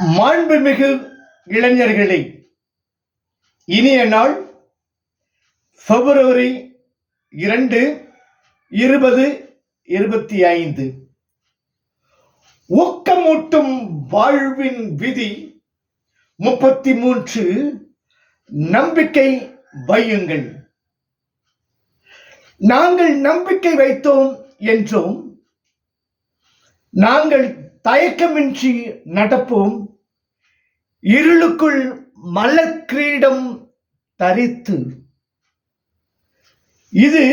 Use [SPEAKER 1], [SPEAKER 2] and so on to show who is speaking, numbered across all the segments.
[SPEAKER 1] மாண்புமிகு இளைஞர்களே இனிய நாள் பிப்ரவரி இரண்டு இருபது இருபத்தி ஐந்து. ஊக்கமூட்டும் வாழ்வின் விதி முப்பத்தி மூன்று நம்பிக்கை வையுங்கள். நாங்கள் நம்பிக்கை வைத்தோம் என்றும் நாங்கள் தயக்கமின்றி நடப்போம். இருளுக்குள் மலக்கிரீடம் தரித்து. இது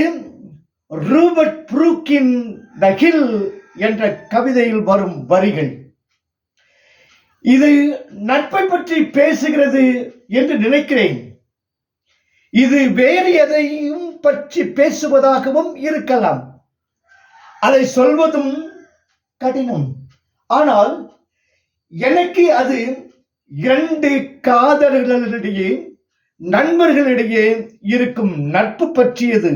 [SPEAKER 1] ரூபர்ட் புரூக்கின் த ஹில் என்ற கவிதையில் வரும் வரிகள். இது நட்பை பற்றி பேசுகிறது என்று நினைக்கிறேன். இது வேறு எதையும் பற்றி பேசுவதாகவும் இருக்கலாம். அதை சொல்வதும் கடினம். ஆனால் எனக்கு அது இரண்டு காதலர்களிடையே நண்பர்களிடையே இருக்கும் நட்பு பற்றியது.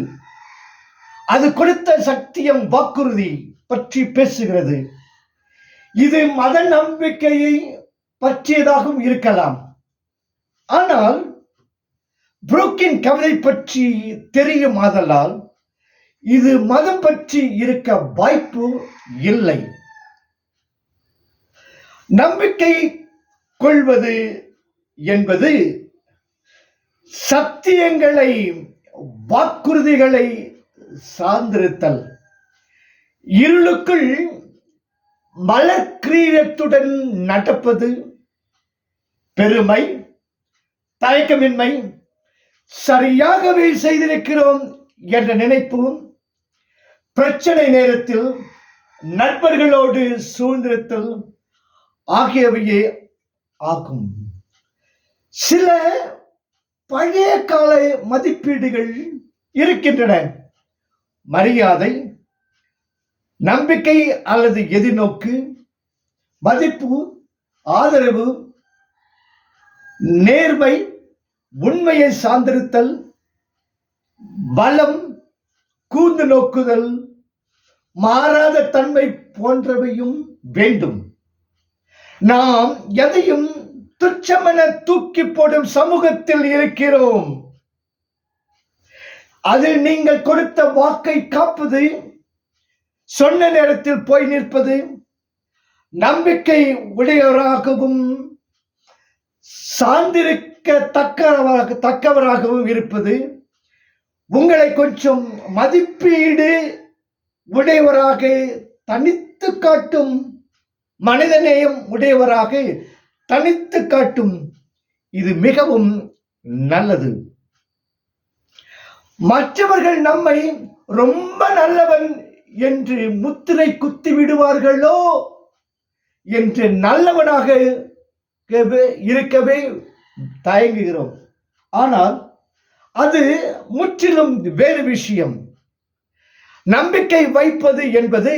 [SPEAKER 1] அது கொடுத்த சத்தியம் வாக்குறுதி பற்றி பேசுகிறது. இது மத நம்பிக்கையை பற்றியதாகவும் இருக்கலாம். ஆனால் புரோக்கின் கவிதை பற்றி தெரியும் ஆதலால் இது மதம் பற்றி இருக்க வாய்ப்பு இல்லை. நம்பிக்கை கொள்வது என்பது சத்தியங்களை வாக்குறுதிகளை சார்ந்திருத்தல். இருளுக்குள் மலக்கிரீடத்துடன் நடப்பது பெருமை தயக்கமின்மை சரியாகவே செய்திருக்கிறோம் என்ற நினைப்பு பிரச்சனை நேரத்தில் நண்பர்களோடு சூழ்ந்திருத்தல் ஆகியவையே ஆகும் சில பழைய கால மதிப்பீடுகள் இருக்கின்றன. மரியாதை நம்பிக்கை அல்லது எதிர்நோக்கு மதிப்பு ஆதரவு நேர்மை உண்மையை சார்ந்திருத்தல் பலம் கூர்ந்து நோக்குதல் மாறாத தன்மை போன்றவையும் வேண்டும். நாம் எதையும் துச்சமென தூக்கி போடும் சமூகத்தில் இருக்கிறோம். அதில் நீங்கள் கொடுத்த வாக்கை காப்பது சொன்ன நேரத்தில் போய் நிற்பது நம்பிக்கை உடையவராகவும் சார்ந்திருக்க தக்கவராக தக்கவராகவும் இருப்பது உங்களை கொஞ்சம் மதிப்பீடு உடையவராக தனித்து காட்டும் மனிதநேயம் உடையவராக தனித்து காட்டும் இது மிகவும் நல்லது. மற்றவர்கள் நம்மை ரொம்ப நல்லவன் என்று முத்திரை குத்தி விடுவார்களோ என்று நல்லவனாக இருக்கவே தயங்குகிறோம். ஆனால் அது முற்றிலும் வேறு விஷயம். நம்பிக்கை வைப்பது என்பது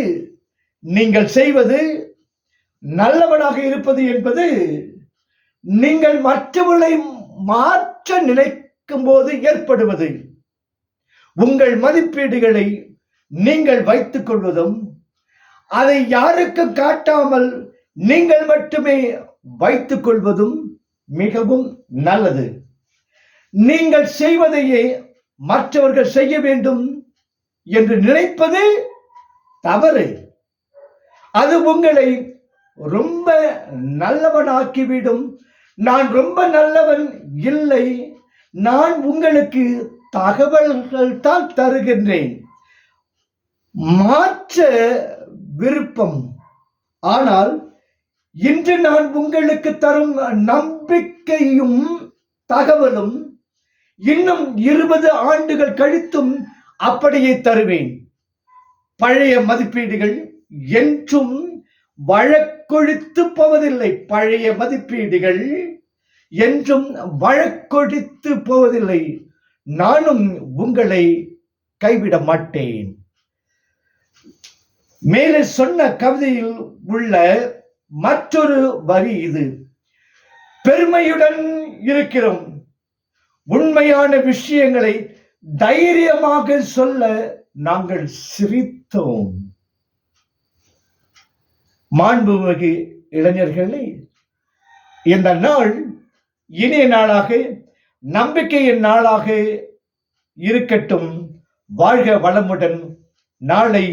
[SPEAKER 1] நீங்கள் செய்வது நல்லவனாக இருப்பது என்பது நீங்கள் மற்றவர்களை மாற்ற நினைக்கும் போது ஏற்படுவது. உங்கள் மதிப்பீடுகளை நீங்கள் வைத்துக் கொள்வதும் அதை யாருக்கும் காட்டாமல் நீங்கள் மட்டுமே வைத்துக் கொள்வதும் மிகவும் நல்லது. நீங்கள் செய்வதையே மற்றவர்கள் செய்ய வேண்டும் என்று நினைப்பது தவறு. அது உங்களை ரொம்ப நல்லவனாக்கிவிடும். நான் ரொம்ப நல்லவன் இல்லை. நான் உங்களுக்கு தகவல்கள் தான் தருகின்றேன். மாற்ற விருப்பம். ஆனால் இன்று நான் உங்களுக்கு தரும் நம்பிக்கையும் தகவலும் இன்னும் இருபது ஆண்டுகள் கழித்தும் அப்படியே தருவேன். பழைய மதிப்பீடுகள் என்றும் வழக்கொழித்து போவதில்லை பழைய மதிப்பீடுகள் என்றும் வழக்கொழித்து போவதில்லை நானும் உங்களை கைவிட மாட்டேன். மேலே சொன்ன கவிதையில் உள்ள மற்றொரு வரி இது. பெருமையுடன் இருக்கிறோம். உண்மையான விஷயங்களை தைரியமாக சொல்ல நாங்கள் சிரித்தோம். மாண்புமிகு இளைஞர்களே இந்த நாள் இனிய நாளாக நம்பிக்கையின் நாளாக இருக்கட்டும். வாழ்க வளமுடன் நாளை